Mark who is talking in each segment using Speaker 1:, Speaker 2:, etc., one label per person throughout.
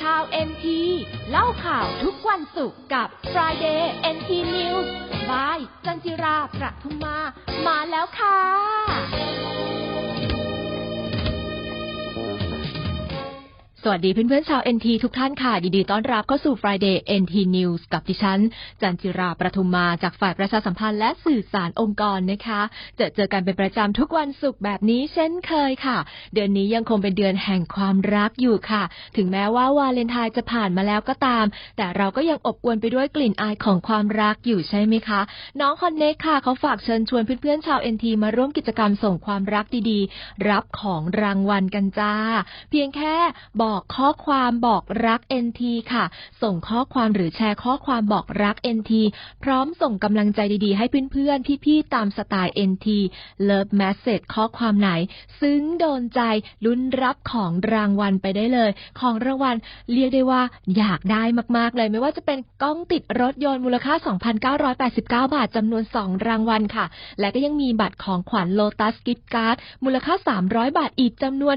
Speaker 1: ชาว NT เล่าข่าวทุกวันศุกร์กับ Friday NT News บายจันจิราประทุมมา มาแล้วค่ะ สวัสดีเพื่อนๆชาว NT ทุกท่านค่ะ ดีต้อนรับเข้าสู่ Friday NT News กับดิฉัน จันจิราประทุมมาจากฝ่ายประชาสัมพันธ์และสื่อสารองค์กรนะคะ จะเจอกันเป็นประจำทุกวันศุกร์แบบนี้เช่นเคยค่ะ เดือนนี้ยังคงเป็นเดือนแห่งความรักอยู่ค่ะ ถึงแม้ว่าวาเลนไทน์จะผ่านมาแล้วก็ตาม แต่เราก็ยังอบอวลไปด้วยกลิ่นอายของความรักอยู่ใช่ไหมคะ น้องคอนเนคค่ะเขาฝากเชิญชวนเพื่อนๆชาว NT มาร่วมกิจกรรมส่งความรักดีๆ รับของรางวัลกันจ้า เพียงแค่บอกอกข้อความบอกรัก NT ค่ะ ส่งข้อความหรือแชร์ข้อความบอกรัก NT พร้อมส่งกำลังใจดีๆ ให้เพื่อนๆ พี่ๆ ตามสไตล์ NT Love Message ข้อความไหน ซึ้งโดนใจลุ้นรับของรางวัลไปได้เลย ของรางวัลเรียกได้ว่าอยากได้มากๆ เลยไม่ว่าจะเป็นกล้องติดรถยนต์มูลค่า 2,989 บาทจำนวน 2 รางวัลค่ะ และก็ยังมีบัตรของขวัญ Lotus Gift Card มูลค่า 300 บาทอีกจำนวน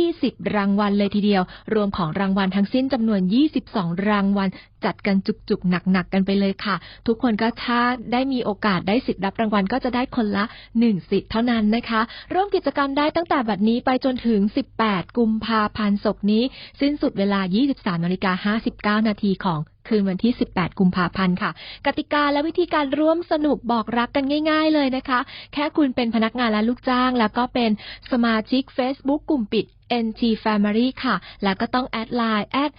Speaker 1: 20 รางวัลเลยทีเดียวรวมของรางวัลทั้งสิ้นจำนวน 22 รางวัล จัดกันจุกๆ หนักๆ กันไปเลยค่ะ ทุกคนก็ถ้าได้มีโอกาสได้สิทธิ์รับรางวัลก็จะได้คนละ 1 สิทธิ์เท่านั้นนะคะ ร่วมกิจกรรมได้ตั้งแต่บัดนี้ไปจนถึง 18 กุมภาพันธ์ศกนี้ สิ้นสุดเวลา 23นาฬิกา59 นาทีของ คืนวันที่ 18 กุมภาพันธ์ค่ะ กติกาและวิธีการร่วมสนุกบอกรักกันง่าย ๆ เลยนะคะ แค่คุณเป็นพนักงานและลูกจ้าง แล้วก็เป็นสมาชิก Facebook กลุ่มปิด NT Family ค่ะ แล้วก็ต้องแอดไลน์แอด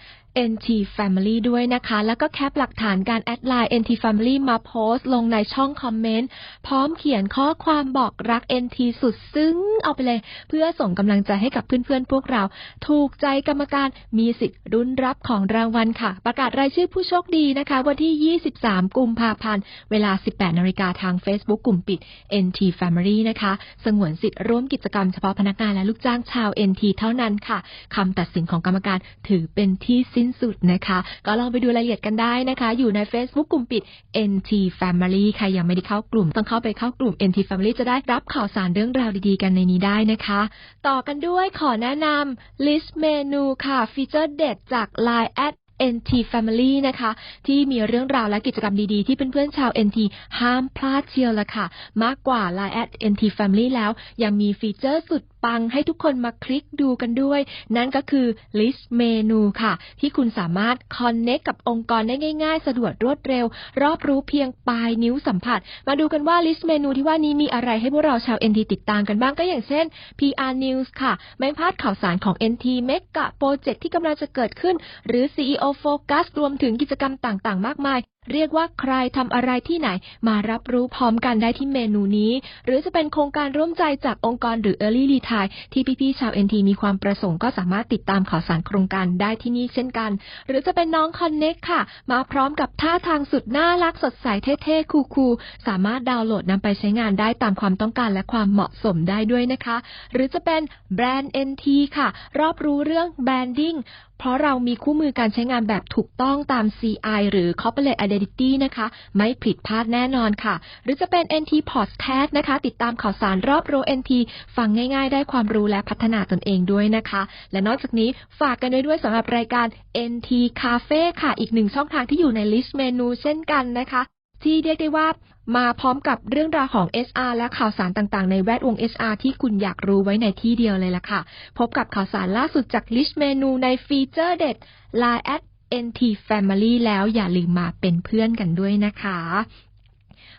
Speaker 1: NT Family ด้วยนะคะ แล้วก็แคปหลักฐานการแอดไลน์ NT Family มาโพสต์ลงในช่องคอมเมนต์ พร้อมเขียนข้อความบอกรัก NT สุดซึ้งเอาไปเลย เพื่อส่งกำลังใจให้กับเพื่อนๆ พวกเรา ถูกใจกรรมการมีสิทธิ์รุ้นรับของรางวัลค่ะ ประกาศรายชื่อผู้โชคดีนะคะ วันที่ 23 กุมภาพันธ์ เวลา 18นาฬิกาทาง Facebook กลุ่มปิด NT Family นะคะ สงวนสิทธิ์ร่วมกิจกรรมเฉพาะพนักงานและลูกจ้างชาว NT เท่านั้นค่ะคำตัดสินของกรรมการถือเป็นที่สิ้นสุดนะคะ ก็ลองไปดูรายละเอียดกันได้นะคะ อยู่ใน Facebook กลุ่มปิด NT Family ใครยังไม่ได้เข้ากลุ่ม ต้องเข้าไปเข้ากลุ่ม NT Family จะได้รับข่าวสารเรื่องราวดีๆ กันในนี้ได้นะคะ ต่อกันด้วยขอแนะนำ list เมนูค่ะ ฟีเจอร์เด็ดจาก Line at NT Family นะคะ ที่มีเรื่องราวและกิจกรรมดีๆ ที่เพื่อนๆชาว NT ห้ามพลาดเชียวละค่ะ มากกว่า Line at NT Family แล้ว ยังมีฟีเจอร์สุด ปังให้ทุกคนมาคลิกดูกันด้วย นั่นก็คือ list เมนูค่ะ ที่คุณสามารถ connect กับองค์กรได้ง่าย ๆ สะดวกรวดเร็ว รอบรู้เพียงปลายนิ้วสัมผัส มาดูกันว่า list เมนูที่ว่านี้มีอะไรให้พวกเราชาว NT ติดตามกันบ้างก็อย่างเช่น PR News ค่ะ ไม่พลาดข่าวสารของ NT Mega Project ที่กำลังจะเกิดขึ้น หรือ CEO Focus รวมถึงกิจกรรมต่างๆ มากมาย เรียกว่าใครทำอะไรที่ไหน มารับรู้พร้อมกันได้ที่เมนูนี้ หรือจะเป็นโครงการร่วมใจจากองค์กรหรือ Early Retire ที่พี่ๆชาว NT มีความประสงค์ก็สามารถติดตามข่าวสารโครงการได้ที่นี่เช่นกัน หรือจะเป็นน้อง Connect ค่ะ มาพร้อมกับท่าทางสุดน่ารักสดใสเท่ๆคูลๆสามารถดาวน์โหลดนำไปใช้งานได้ตามความต้องการและความเหมาะสมได้ด้วยนะคะ หรือจะเป็นแบรนด์ NT ค่ะ รอบรู้เรื่องแบรนดิ้ง เพราะเรามีคู่มือการใช้งานแบบถูกต้องตาม CI หรือ Corporate Identity นะคะ ไม่ผิดพลาดแน่นอนค่ะ หรือจะเป็น NT Podcast นะคะ ติดตามข่าวสารรอบโร NT ฟังง่ายๆ ได้ความรู้และพัฒนาตนเองด้วยนะคะ และนอกจากนี้ฝากกันด้วยด้วยสำหรับรายการ NT Cafe ค่ะ อีกหนึ่งช่องทางที่อยู่ในลิสต์เมนูเช่นกันนะคะ ที่เรียกได้ว่ามาพร้อมกับเรื่องราวของ SR และข่าวสารต่างๆ ในแวดวง SR ที่คุณอยากรู้ไว้ในที่เดียวเลยล่ะค่ะ พบกับข่าวสารล่าสุดจากลิชเมนูในฟีเจอร์เด็ด Line at NT Family แล้วอย่าลืมมาเป็นเพื่อนกันด้วยนะคะ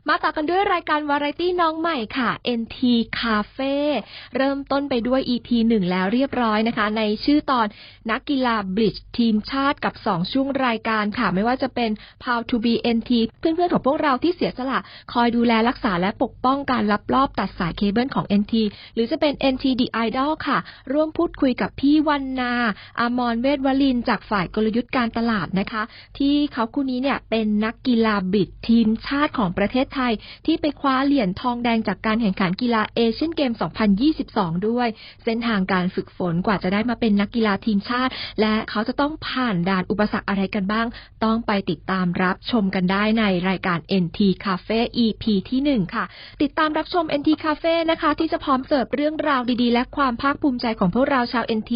Speaker 1: มาต่อกันด้วยรายการวาไรตี้น้องใหม่ค่ะ NT Cafe เริ่มต้นไปด้วย EP 1แล้วเรียบร้อยนะคะ ในชื่อตอนนักกีฬาบลิชทีมชาติกับ 2 ช่วงรายการค่ะ ไม่ว่าจะเป็น How to be NT เพื่อนๆของพวกเราที่เสียสละ คอยดูแลรักษาและปกป้องการลับรอบตัดสายเคเบิลของ NT หรือจะเป็น NT The Idol ค่ะ ร่วมพูดคุยกับพี่วันนา อามรเวทวลินจากฝ่ายกลยุทธ์การตลาดนะคะ ที่เขาคู่นี้เนี่ยเป็นนักกีฬาบลิชทีมชาติของประเทศไทย ที่ไปคว้าเหรียญทองแดงจากการแข่งขันกีฬาเอเชียนเกม 2022 ด้วย เส้นทางการฝึกฝนกว่าจะได้มาเป็นนักกีฬาทีมชาติ และเขาจะต้องผ่านด่านอุปสรรคอะไรกันบ้าง ต้องไปติดตามรับชมกันได้ในรายการ NT Cafe EP ที่ 1 ค่ะ ติดตามรับชม NT Cafe นะคะ ที่จะพร้อมเสิร์ฟเรื่องราวดีๆ และความภาคภูมิใจของพวกเราชาว NT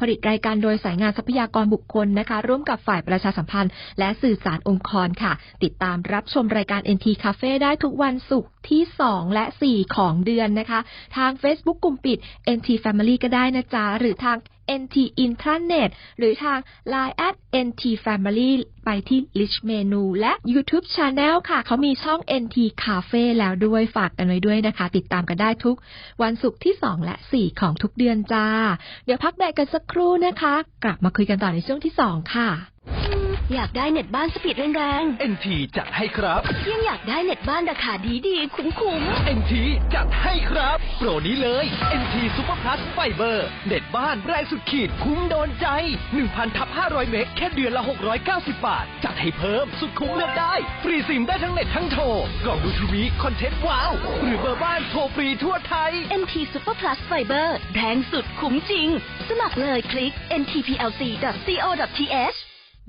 Speaker 1: ผลิตรายการโดยสายงานทรัพยากรบุคคลนะคะ ร่วมกับฝ่ายประชาสัมพันธ์ และสื่อสารองค์กรค่ะ ติดตามรับชมรายการ NT Cafe ได้ทุกวันศุกร์ที่ 2 และ 4 ของเดือนนะคะ ทาง Facebook กลุ่มปิด NT Family ก็ได้นะจ๊ะ หรือทาง NT Intranet หรือทาง Line at NT Family ไปที่ List Menu และ YouTube Channel ค่ะ เขามีช่อง NT Cafe แล้วด้วยฝากกันไว้ด้วยนะคะ ติดตามกันได้ทุกวันศุกร์ที่ 2 และ 4 ของทุกเดือนจ้า เดี๋ยวพักแบกกันสักครู่นะคะ กลับมาคุยกันต่อในช่วงที่ 2 ค่ะ
Speaker 2: อยากได้เน็ตบ้านสปีดแรง
Speaker 3: NT จัดให้ครับ
Speaker 2: ๆยังอยากได้เน็ตบ้านราคาดีดีๆ คุ้ม
Speaker 3: NT จัดให้ครับ โปรนี้เลย NT Super Plus Fiber เน็ตบ้านแรงสุดขีดคุ้มโดนใจ 1,000ทับ500 เมกแค่เดือนละ 690 บาท จัดให้เพิ่มสุดคุ้มเลือกได้ ฟรีซิมได้ทั้งเน็ตทั้งโทรกล่องดูทีวีคอนเทนต์ว้าว หรือเบอร์บ้านโทรฟรีทั่วไทย
Speaker 2: ๆ MT Super Plus Fiber แรงสุดคุ้มจริง สมัครเลยคลิก ntplc.co.th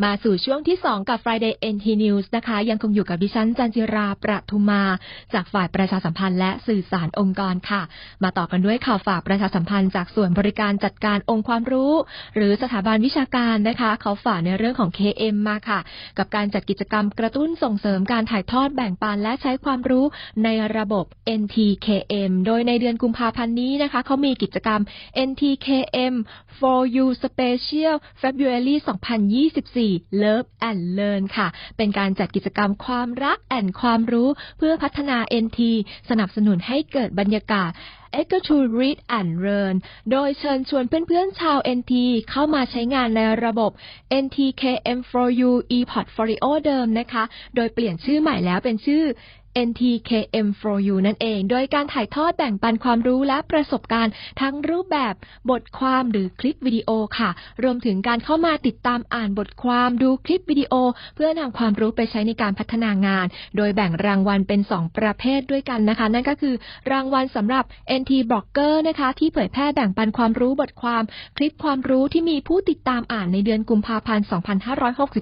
Speaker 1: มาสู่ช่วงที่ 2 กับ Friday NT News นะคะ ยังคงอยู่กับดิฉันจันจิราประทุมมา จากฝ่ายประชาสัมพันธ์และสื่อสารองค์กรค่ะ มาต่อกันด้วยข่าวฝากประชาสัมพันธ์จากส่วนบริการจัดการองค์ความรู้ หรือสถาบันวิชาการนะคะ เขาฝากในเรื่องของ KM มาค่ะ กับการจัดกิจกรรมกระตุ้นส่งเสริมการถ่ายทอดแบ่งปันและใช้ความรู้ในระบบ NTKM โดยในเดือนกุมภาพันธ์นี้นะคะเขามีกิจกรรม NTKM for You Special February 2024 Love and Learn ค่ะ เป็นการจัดกิจกรรมความรักแอนความรู้ เพื่อพัฒนา NT สนับสนุนให้เกิดบรรยากาศ e g o to Read and Learn โดยเชิญชวนเพื่อนๆชาว NT เข้ามาใช้งานในระบบ NTKM for You e-portfolio เดิมนะคะ โดยเปลี่ยนชื่อใหม่แล้วเป็นชื่อ NTKM for You นั่นเอง โดยการถ่ายทอดแบ่งปันความรู้และประสบการณ์ทั้งรูปแบบบทความหรือคลิปวิดีโอค่ะ รวมถึงการเข้ามาติดตามอ่านบทความดูคลิปวิดีโอ เพื่อนำความรู้ไปใช้ในการพัฒนางาน โดยแบ่งรางวัลเป็น 2 ประเภทด้วยกันนะคะ นั่นก็คือรางวัลสำหรับ NT Blogger นะคะ ที่เผยแพร่แบ่งปันความรู้บทความ คลิปความรู้ที่มีผู้ติดตามอ่านในเดือนกุมภาพันธ์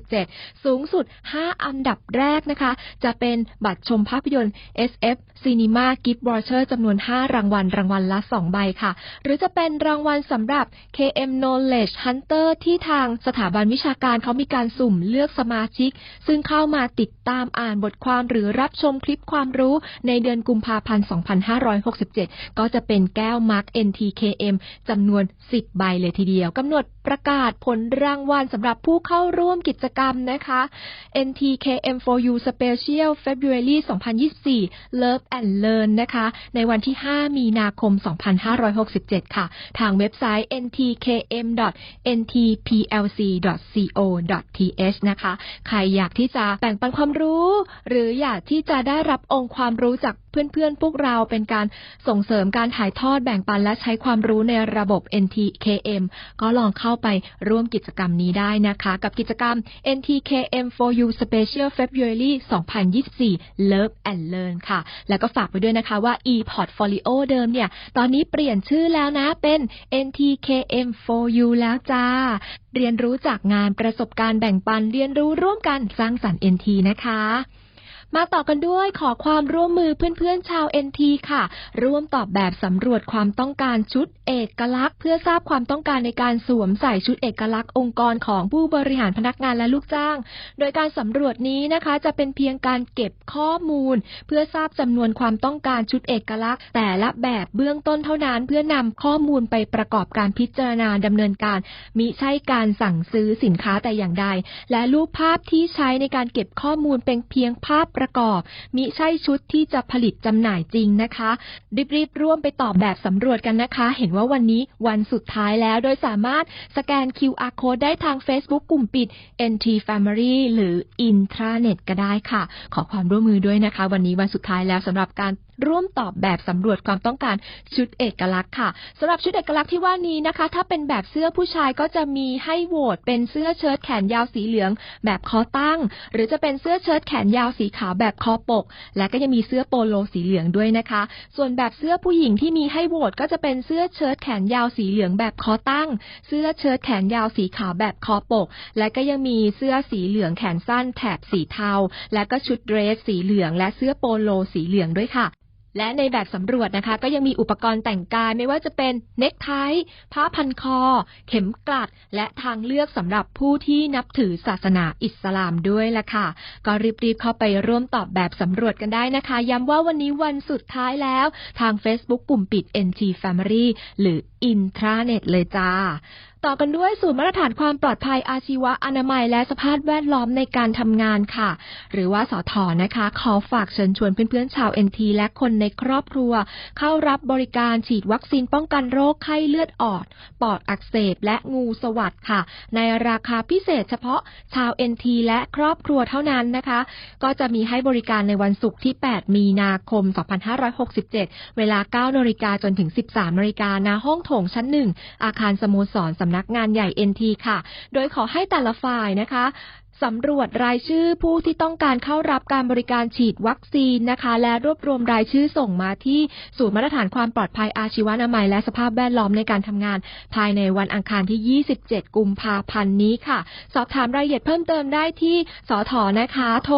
Speaker 1: 2567 สูงสุด 5 อันดับแรกนะคะ จะเป็นบัตรชมภาพาพยนตร์ SF Cinema Gift Voucher จำนวน 5 รางวัล รางวัลละ 2 ใบค่ะ หรือจะเป็นรางวัลสำหรับ KM Knowledge Hunter ที่ทางสถาบันวิชาการเขามีการสุ่มเลือกสมาชิก ซึ่งเข้ามาติดตามอ่านบทความหรือรับชมคลิปความรู้ในเดือนกุมภาพันธ์ 2567 ก็จะเป็นแก้วมาร์ก NTKM จำนวน 10 ใบเลยทีเดียวกำหนดประกาศผลรางวัลสำหรับผู้เข้าร่วมกิจกรรมนะคะ NTKM for You Special February 2 0 2024 Love and Learn นะคะ ในวันที่ 5 มีนาคม 2567 ค่ะ ทางเว็บไซต์ ntkm.ntplc.co.th นะคะ ใครอยากที่จะแบ่งปันความรู้ หรืออยากที่จะได้รับองค์ความรู้จากเพื่อนๆ พวกเราเป็นการส่งเสริมการถ่ายทอดแบ่งปันและใช้ความรู้ในระบบ NTKM ก็ลองเข้าไปร่วมกิจกรรมนี้ได้นะคะ กับกิจกรรม NTKM for You Special February 2024 Love and Learn ค่ะ แล้วก็ฝากไปด้วยนะคะว่า e-portfolio เดิมเนี่ย ตอนนี้เปลี่ยนชื่อแล้วนะเป็น NTKM for You แล้วจ้า เรียนรู้จากงานประสบการณ์แบ่งปันเรียนรู้ร่วมกันสร้างสรรค์ NT นะคะ มาต่อกันด้วยขอความร่วมมือเพื่อนๆชาว NT ค่ะ ร่วมตอบแบบสำรวจความต้องการชุดเอกลักษณ์ เพื่อทราบความต้องการในการสวมใส่ชุดเอกลักษณ์องค์กรของผู้บริหารพนักงานและลูกจ้าง โดยการสำรวจนี้นะคะ จะเป็นเพียงการเก็บข้อมูล เพื่อทราบจำนวนความต้องการชุดเอกลักษณ์ แต่ละแบบเบื้องต้นเท่านั้น เพื่อนำข้อมูลไปประกอบการพิจารณาดำเนินการ มิใช่การสั่งซื้อสินค้าแต่อย่างใด และรูปภาพที่ใช้ในการเก็บข้อมูลเป็นเพียงภาพประกอบ มิใช่ชุดที่จะผลิตจำหน่ายจริงนะคะรีบๆร่วมไปตอบแบบสำรวจกันนะคะ เห็นว่าวันนี้วันสุดท้ายแล้วโดยสามารถสแกน QR code ได้ทาง Facebook กลุ่มปิด NT Family หรือ Intranet ก็ได้ค่ะ ขอความร่วมมือด้วยนะคะ วันนี้วันสุดท้ายแล้วสำหรับการ ร่วมตอบแบบสำรวจความต้องการชุดเอกลักษณ์ค่ะสำหรับชุดเอกลักษณ์ที่ว่านี้นะคะ ถ้าเป็นแบบเสื้อผู้ชายก็จะมีให้โหวตเป็นเสื้อเชิ้ตแขนยาวสีเหลือง แบบคอตั้ง หรือจะเป็นเสื้อเชิ้ตแขนยาวสีขาวแบบคอปก และก็ยังมีเสื้อโปโลสีเหลืองด้วยนะคะ ส่วนแบบเสื้อผู้หญิงที่มีให้โหวตก็จะเป็นเสื้อเชิ้ตแขนยาวสีเหลืองแบบคอตั้ง เสื้อเชิ้ตแขนยาวสีขาวแบบคอปก และก็ยังมีเสื้อสีเหลืองแขนสั้นแถบสีเทา และก็ชุดเดรสสีเหลือง และเสื้อโปโลสีเหลืองด้วยค่ะ และในแบบสำรวจนะคะ ก็ยังมีอุปกรณ์แต่งกายไม่ว่าจะเป็นเนคไทผ้าพันคอ เข็มกลัด และทางเลือกสำหรับผู้ที่นับถือศาสนาอิสลามด้วยล่ะค่ะ ก็รีบๆเข้าไปร่วมตอบแบบสำรวจกันได้นะคะ ย้ำว่าวันนี้วันสุดท้ายแล้ว ทาง Facebook กลุ่มปิด NT Family หรือ Intranet เลยจ้า ต่อกันด้วยศูนย์มาตรฐานความปลอดภัยอาชีวะอนามัยและสภาพแวดล้อมในการทำงานค่ะ หรือว่าสอทอนะคะ ขอฝากเชิญชวนเพื่อนๆชาว NT และคนในครอบครัว เข้ารับบริการฉีดวัคซีนป้องกันโรคไข้เลือดออดปอดอักเสบและงูสวัสดค่ะ ในราคาพิเศษเฉพาะชาว NT และครอบครัวเท่านั้นนะคะ ก็จะมีให้บริการในวันศุกร์ที่ 8 มีนาคม 2567 เวลา9นาฬิกาจนถึง 13นาฬิกาณห้องโถงชั้น 1 อาคารสโมสรสำนักงานใหญ่ NT ค่ะ โดยขอให้แต่ละฝ่ายนะคะสำรวจรายชื่อผู้ที่ต้องการเข้ารับการบริการฉีดวัคซีนนะคะ และรวบรวมรายชื่อส่งมาที่ศูนย์มาตรฐานความปลอดภัยอาชีวนามัย และสภาพแวดล้อมในการทำงาน ภายในวันอังคารที่ 27 กุมภาพันธ์นี้ค่ะ สอบถามรายละเอียดเพิ่มเติมได้ที่สทนะคะ โทร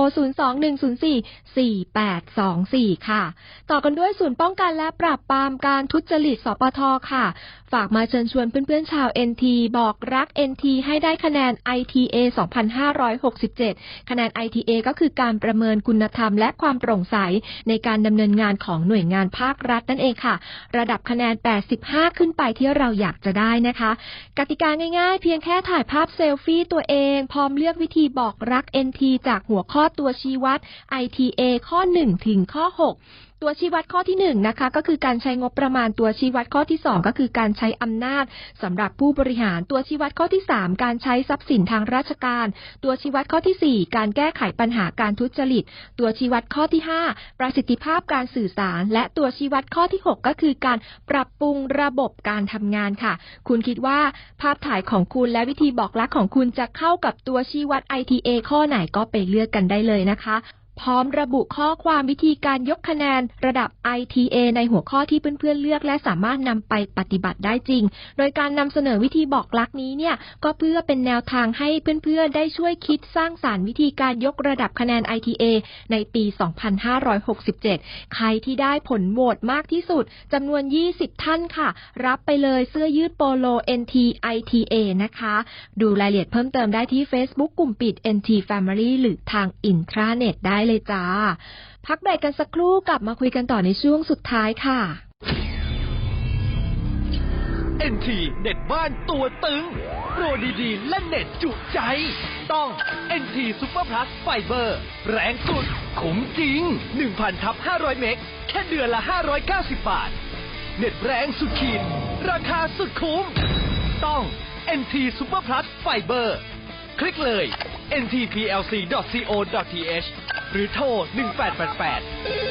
Speaker 1: 02104 4824 ค่ะ ต่อกันด้วยศูนย์ป้องกันและปราบปรามการทุจริตสปทค่ะ ฝากมาเชิญชวนเพื่อนๆชาว NT บอกรัก NT ให้ได้คะแนน ITA 2567 คะแนน ITA ก็คือการประเมินคุณธรรมและความโปร่งใส ในการดำเนินงานของหน่วยงานภาครัฐนั่นเองค่ะ ระดับคะแนน 85 ขึ้นไปที่เราอยากจะได้นะคะ กติกาง่ายๆ เพียงแค่ถ่ายภาพเซลฟี่ตัวเอง พร้อมเลือกวิธีบอกรัก NT จากหัวข้อตัวชี้วัด ITA ข้อ 1 ถึงข้อ 6 ตัวชี้วัดข้อที่หนึ่งนะคะก็คือการใช้งบประมาณตัวชี้วัดข้อที่สองก็คือการใช้อำนาจสำหรับผู้บริหารตัวชี้วัดข้อที่สามการใช้ทรัพย์สินทางราชการ ตัวชี้วัดข้อที่สี่การแก้ไขปัญหาการทุจริต ตัวชี้วัดข้อที่ห้าประสิทธิภาพการสื่อสาร และตัวชี้วัดข้อที่หกก็คือการปรับปรุงระบบการทำงานค่ะ คุณคิดว่าภาพถ่ายของคุณและวิธีบอกรักของคุณจะเข้ากับตัวชี้วัด ITA ข้อไหนก็ไปเลือกกันได้เลยนะคะ พร้อมระบุข้อความวิธีการยกคะแนนระดับ ITA ในหัวข้อที่เพื่อนๆเลือก และสามารถนำไปปฏิบัติได้จริง โดยการนำเสนอวิธีบอกลักนี้เนี่ยก็เพื่อเป็นแนวทางให้เพื่อนๆ ได้ช่วยคิดสร้างสารรค์วิธีการยกระดับคะแนน ITA ในปี 2567 ใครที่ได้ผลโหวตมากที่สุดจำนวน 20 ท่านค่ะ รับไปเลยเสื้อยืดโปโล NT ITA นะคะ ดูรายละเอียดเพิ่มเติมได้ที่ Facebook กลุ่มปิด NT Family หรือทาง Intranet ได้เลยจ้า พักเบรกกันสักครู่กลับมาคุยกันต่อในช่วงสุดท้ายค่ะ
Speaker 3: NT เน็ตบ้านตัวตึง โปรดีๆ และเน็ตจุใจ ต้อง NT Super Plus Fiber แรงสุดคุ้มจริง 1,000ทับ500 เมก แค่เดือนละ 590 บาท เน็ตแรงสุดขีด ราคาสุดคุ้ม ต้อง NT Super Plus Fiber คลิกเลย ntplc.co.th หรือโทร 1888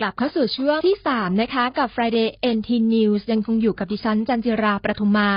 Speaker 1: กลับเข้าสู่ช่วงที่ 3 นะคะ กับ Friday NT News ยังคงอยู่กับดิฉันจันจิราประทุมมา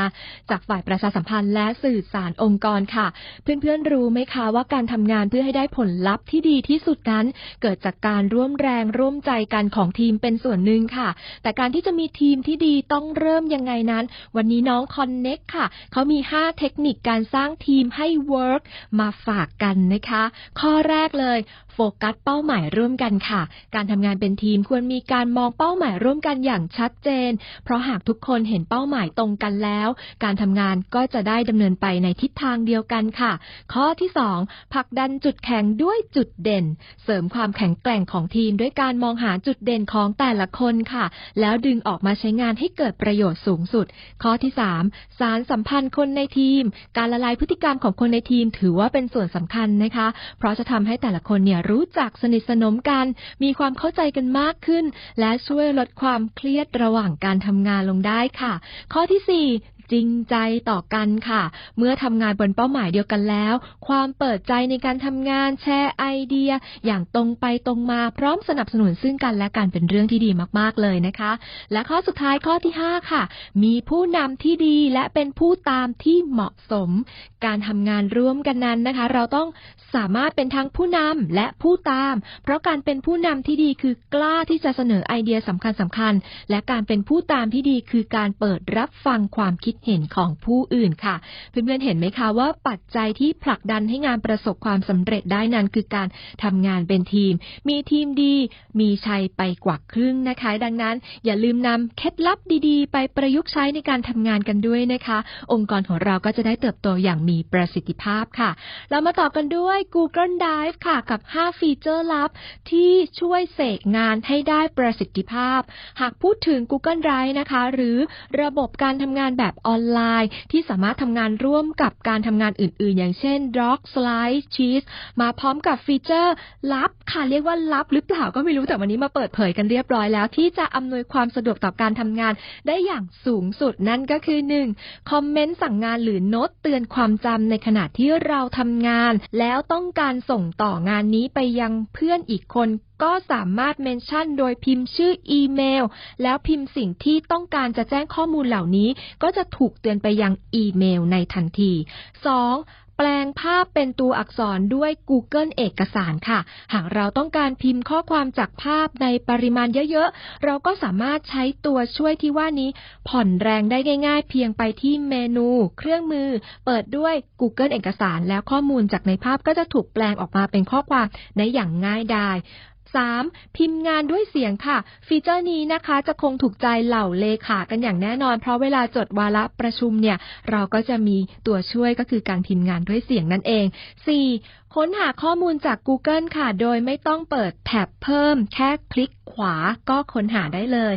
Speaker 1: จากฝ่ายประชาสัมพันธ์และสื่อสารองค์กรค่ะ เพื่อนๆรู้ไหมคะว่าการทำงานเพื่อให้ได้ผลลัพธ์ที่ดีที่สุดนั้น เกิดจากการร่วมแรงร่วมใจกันของทีมเป็นส่วนหนึ่งค่ะ แต่การที่จะมีทีมที่ดีต้องเริ่มยังไงนั้น วันนี้น้องคอนเน็กค่ะ เขามี 5 เทคนิคการสร้างทีมให้ work มาฝากกันนะคะ ข้อแรกเลย โฟกัสเป้าหมายร่วมกันค่ะ การทำงานเป็นทีมควรมีการมองเป้าหมายร่วมกันอย่างชัดเจน เพราะหากทุกคนเห็นเป้าหมายตรงกันแล้ว การทำงานก็จะได้ดำเนินไปในทิศทางเดียวกันค่ะ ข้อที่สองผลักดันจุดแข็งด้วยจุดเด่น เสริมความแข็งแกร่งของทีมด้วยการมองหาจุดเด่นของแต่ละคนค่ะ แล้วดึงออกมาใช้งานให้เกิดประโยชน์สูงสุด ข้อที่สามสารสัมพันธ์คนในทีม การละลายพฤติกรรมของคนในทีมถือว่าเป็นส่วนสำคัญนะคะ เพราะจะทำให้แต่ละคนเนี่ยรู้จักสนิทสนมกัน มีความเข้าใจกันมากขึ้น และช่วยลดความเครียดระหว่างการทำงานลงได้ค่ะ ข้อที่สี่ จริงใจต่อกันค่ะ เมื่อทำงานบนเป้าหมายเดียวกันแล้ว ความเปิดใจในการทำงานแชร์ไอเดีย อย่างตรงไปตรงมาพร้อมสนับสนุนซึ่งกันและกันเป็นเรื่องที่ดีมากๆเลยนะคะ และข้อสุดท้ายข้อที่ 5 ค่ะ มีผู้นำที่ดีและเป็นผู้ตามที่เหมาะสม การทำงานร่วมกันนั้นนะคะ เราต้องสามารถเป็นทั้งผู้นำและผู้ตาม เพราะการเป็นผู้นำที่ดีคือกล้าที่จะเสนอไอเดียสำคัญสำคัญๆและการเป็นผู้ตามที่ดีคือการเปิดรับฟังความคิดเห็นของผู้อื่นค่ะ เพื่อนๆเห็นไหมคะว่าปัจจัยที่ผลักดันให้งานประสบความสำเร็จได้นั้นคือการทำงานเป็นทีม มีทีมดี มีชัยไปกว่าครึ่งนะคะ ดังนั้น อย่าลืมนำเคล็ดลับดีๆ ไปประยุกต์ใช้ในการทำงานกันด้วยนะคะ องค์กรของเราก็จะได้เติบโตอย่างมีประสิทธิภาพค่ะ เรามาต่อกันด้วย Google Drive ค่ะ กับ 5 ฟีเจอร์ลับ ที่ช่วยเสกงานให้ได้ประสิทธิภาพ หากพูดถึง Google Drive นะคะ หรือระบบการทำงานแบบออนไลน์ ที่สามารถทำงานร่วมกับการทำงานอื่น ๆ อย่างเช่น Doc Slide Sheets มาพร้อมกับฟีเจอร์ลับค่ะเรียกว่าลับหรือเปล่าก็ไม่รู้แต่วันนี้มาเปิดเผยกันเรียบร้อยแล้ว ที่จะอำนวยความสะดวกต่อการทำงานได้อย่างสูงสุดนั่นก็คือ 1. คอมเมนต์สั่งงานหรือโน้ตเตือนความจำในขณะที่เราทำงาน แล้วต้องการส่งต่องานนี้ไปยังเพื่อนอีกคน ก็สามารถเมนชั่นโดยพิมพ์ชื่ออีเมล แล้วพิมพ์สิ่งที่ต้องการจะแจ้งข้อมูลเหล่านี้ ก็จะถูกเตือนไปยังอีเมลในทันที 2. แปลงภาพเป็นตัวอักษรด้วย Google เอกสารค่ะ หากเราต้องการพิมพ์ข้อความจากภาพในปริมาณเยอะๆ เราก็สามารถใช้ตัวช่วยที่ว่านี้ ผ่อนแรงได้ง่ายๆ เพียงไปที่เมนู เครื่องมือ เปิดด้วย Google เอกสารแล้วข้อมูลจากในภาพก็จะถูกแปลงออกมาเป็นข้อความได้อย่างง่ายดาย 3. พิมพ์งานด้วยเสียงค่ะ ฟีเจอร์นี้นะคะจะคงถูกใจเหล่าเลขากันอย่างแน่นอน เพราะเวลาจดวาระประชุมเนี่ย เราก็จะมีตัวช่วยก็คือการพิมพ์งานด้วยเสียงนั่นเอง 4. ค้นหาข้อมูลจาก Google ค่ะ โดยไม่ต้องเปิดแท็บเพิ่ม แค่คลิกขวาก็ค้นหาได้เลย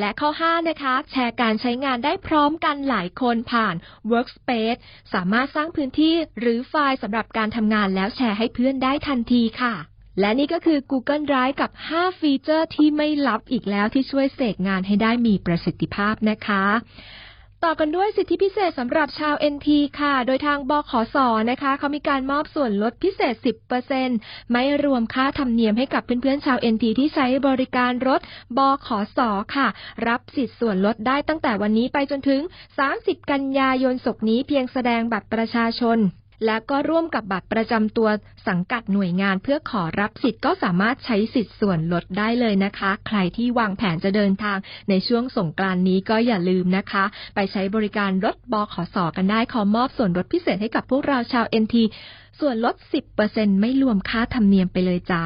Speaker 1: และข้อ 5 นะคะ แชร์การใช้งานได้พร้อมกันหลายคนผ่าน Workspace สามารถสร้างพื้นที่หรือไฟล์สำหรับการทำงานแล้วแชร์ให้เพื่อนได้ทันทีค่ะ และนี่ก็คือ Google Drive กับ 5 ฟีเจอร์ที่ไม่ลับอีกแล้วที่ช่วยเสกงานให้ได้มีประสิทธิภาพนะคะ ต่อกันด้วยสิทธิพิเศษสำหรับชาว NT ค่ะ โดยทางบขสนะคะ เขามีการมอบส่วนลดพิเศษ 10%ไม่รวมค่าธรรมเนียมให้กับเพื่อนๆชาว NT ที่ใช้บริการรถบขสค่ะ รับสิทธิ์ส่วนลดได้ตั้งแต่วันนี้ไปจนถึง 30 กันยายนศกนี้เพียงแสดงบัตรประชาชน และก็ร่วมกับบัตรประจำตัวสังกัดหน่วยงานเพื่อขอรับสิทธิ์ก็สามารถใช้สิทธิ์ส่วนลดได้เลยนะคะ ใครที่วางแผนจะเดินทางในช่วงสงกรานนี้ก็อย่าลืมนะคะ ไปใช้บริการรถบขสกันได้ขอมอบส่วนลดพิเศษให้กับพวกเราชาว NT ส่วนลด 10%ไม่รวมค่าธรรมเนียมไปเลยจ้า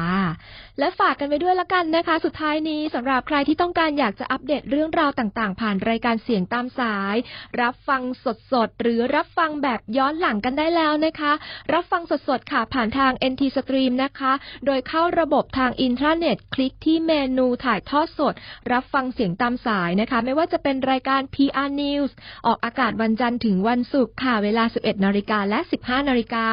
Speaker 1: และฝากกันไว้ด้วยละกันนะคะ สุดท้ายนี้สำหรับใครที่ต้องการอยากจะอัปเดตเรื่องราวต่างๆ ผ่านรายการเสียงตามสาย รับฟังสดๆ หรือรับฟังแบบย้อนหลังกันได้แล้วนะคะ รับฟังสดๆ ค่ะผ่านทาง NT Stream นะคะ โดยเข้าระบบทางอินเทอราเน็ต คลิกที่เมนูถ่ายทอดสด รับฟังเสียงตามสายนะคะ ไม่ว่าจะเป็นรายการ PR News ออกอากาศวันจันทร์ถึงวันศุกร์ค่ะเวลา 11นาฬิกาและ 15นาฬิกา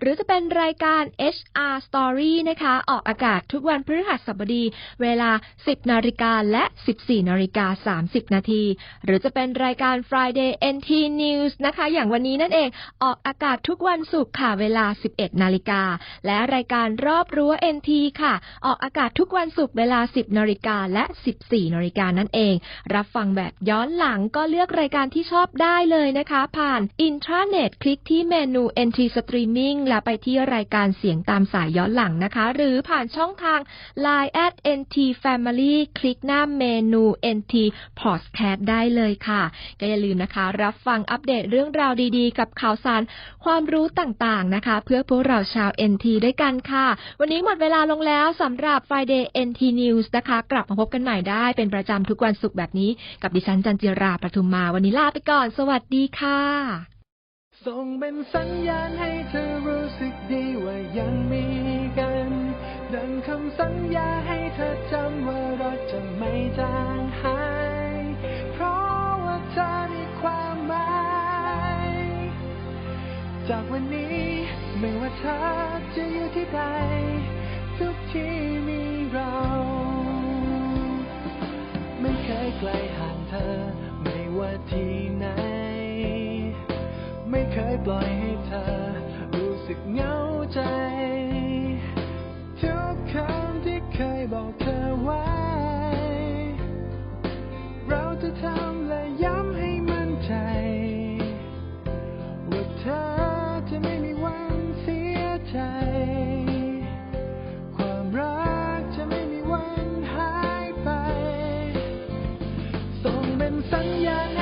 Speaker 1: หรือจะเป็นรายการ HR Story นะคะ ออกอากาศทุกวันพฤหัสบดี เวลา 10 นาฬิกาและ 14 นาฬิกา 30 นาที หรือจะเป็นรายการ Friday NT News นะคะ อย่างวันนี้นั่นเอง ออกอากาศทุกวันศุกร์ค่ะ เวลา 11 นาฬิกา และรายการรอบรั้ว NT ค่ะ ออกอากาศทุกวันศุกร์เวลา 10 นาฬิกาและ 14 นาฬิกานั่นเอง รับฟังแบบย้อนหลังก็เลือกรายการที่ชอบได้เลยนะคะ ผ่าน Intranet คลิกที่เมนู NT Streaming และไปที่รายการเสียงตามสายย้อนหลังนะคะ หรือผ่านช่องทาง Line at NT Family คลิกหน้าเมนู NT Podcast ได้เลยค่ะก็อย่าลืมนะคะ รับฟังอัปเดตเรื่องราวดีๆ กับข่าวสารความรู้ต่างๆนะคะ เพื่อพวกเราชาว NT ด้วยกันค่ะ วันนี้หมดเวลาลงแล้วสำหรับ Friday NT News นะคะ กลับมาพบกันใหม่ได้เป็นประจำทุกวันศุกร์แบบนี้กับดิฉันจันจิราปทุมมา วันนี้ลาไปก่อน สวัสดีค่ะ
Speaker 4: ส่งเป็นสัญญาณให้เธอ ยังมีกัน ดังคำสัญญาให้เธอจำว่าเราจะไม่จางหาย เพราะว่าเธอมีความหมาย จากวันนี้ไม่ว่าเธอจะอยู่ที่ใด ทุกที่มีเรา ไม่เคยไกลห่างเธอ ไม่ว่าที่ไหน ไม่เคยปล่อยให้เธอ สึกเหงาใจ ทุกคำที่เคยบอกเธอไว้ เราจะทำและย้ำให้มั่นใจ ว่าเธอจะไม่มีวันเสียใจ ความรักจะไม่มีวันหายไปส่งเป็นสัญญา